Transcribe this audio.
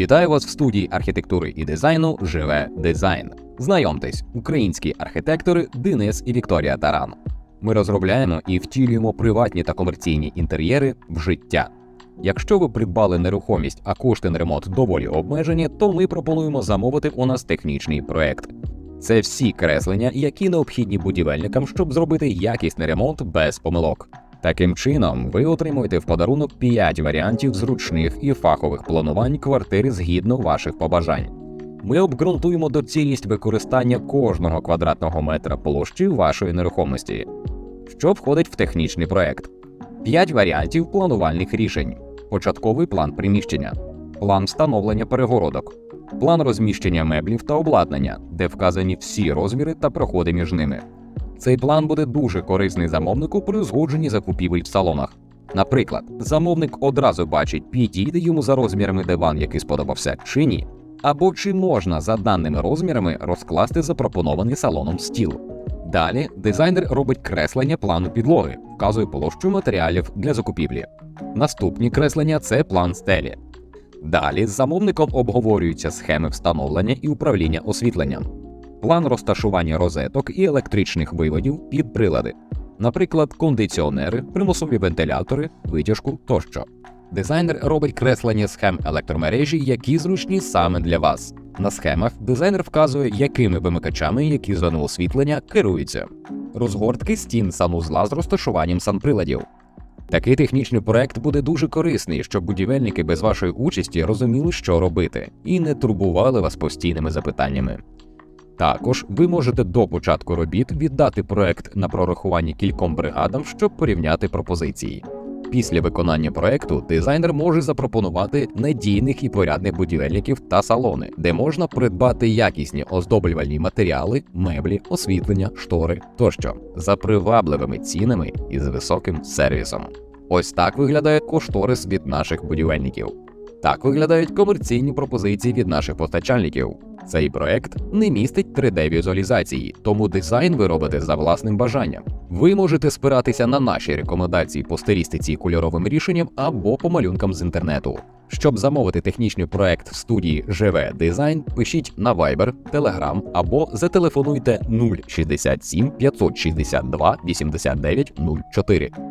Вітаю вас в студії архітектури і дизайну Живе дизайн. Знайомтесь, українські архітектори Денис і Вікторія Таран. Ми розробляємо і втілюємо приватні та комерційні інтер'єри в життя. Якщо ви придбали нерухомість, а кошти на ремонт доволі обмежені, то ми пропонуємо замовити у нас технічний проект. Це всі креслення, які необхідні будівельникам, щоб зробити якісний ремонт без помилок. Таким чином, ви отримуєте в подарунок 5 варіантів зручних і фахових планувань квартири згідно ваших побажань. Ми обґрунтуємо доцільність використання кожного квадратного метра площі вашої нерухомості, що входить в технічний проект. 5 варіантів планувальних рішень: початковий план приміщення, план встановлення перегородок, план розміщення меблів та обладнання, де вказані всі розміри та проходи між ними. Цей план буде дуже корисний замовнику при узгодженні закупівель в салонах. Наприклад, замовник одразу бачить, підійде йому за розмірами диван, який сподобався, чи ні, або чи можна за даними розмірами розкласти запропонований салоном стіл. Далі дизайнер робить креслення плану підлоги, вказує площу матеріалів для закупівлі. Наступні креслення це план стелі. Далі з замовником обговорюються схеми встановлення і управління освітленням, план розташування розеток і електричних виводів під прилади, наприклад, кондиціонери, примусові вентилятори, витяжку тощо. Дизайнер робить креслення схем електромережі, які зручні саме для вас. На схемах дизайнер вказує, якими вимикачами які зони освітлення керуються, розгортки стін санузла з розташуванням санприладів. Такий технічний проект буде дуже корисний, щоб будівельники без вашої участі розуміли, що робити, і не турбували вас постійними запитаннями. Також ви можете до початку робіт віддати проект на прорахування кільком бригадам, щоб порівняти пропозиції. Після виконання проекту дизайнер може запропонувати надійних і порядних будівельників та салони, де можна придбати якісні оздоблювальні матеріали, меблі, освітлення, штори тощо за привабливими цінами і з високим сервісом. Ось так виглядає кошторис від наших будівельників. Так виглядають комерційні пропозиції від наших постачальників. Цей проект не містить 3D-візуалізації, тому дизайн ви робите за власним бажанням. Ви можете спиратися на наші рекомендації по стилістиці кольоровим рішенням або по малюнкам з інтернету. Щоб замовити технічний проект в студії Живе Дизайн, пишіть на Viber, Telegram або зателефонуйте 067 562 89 04.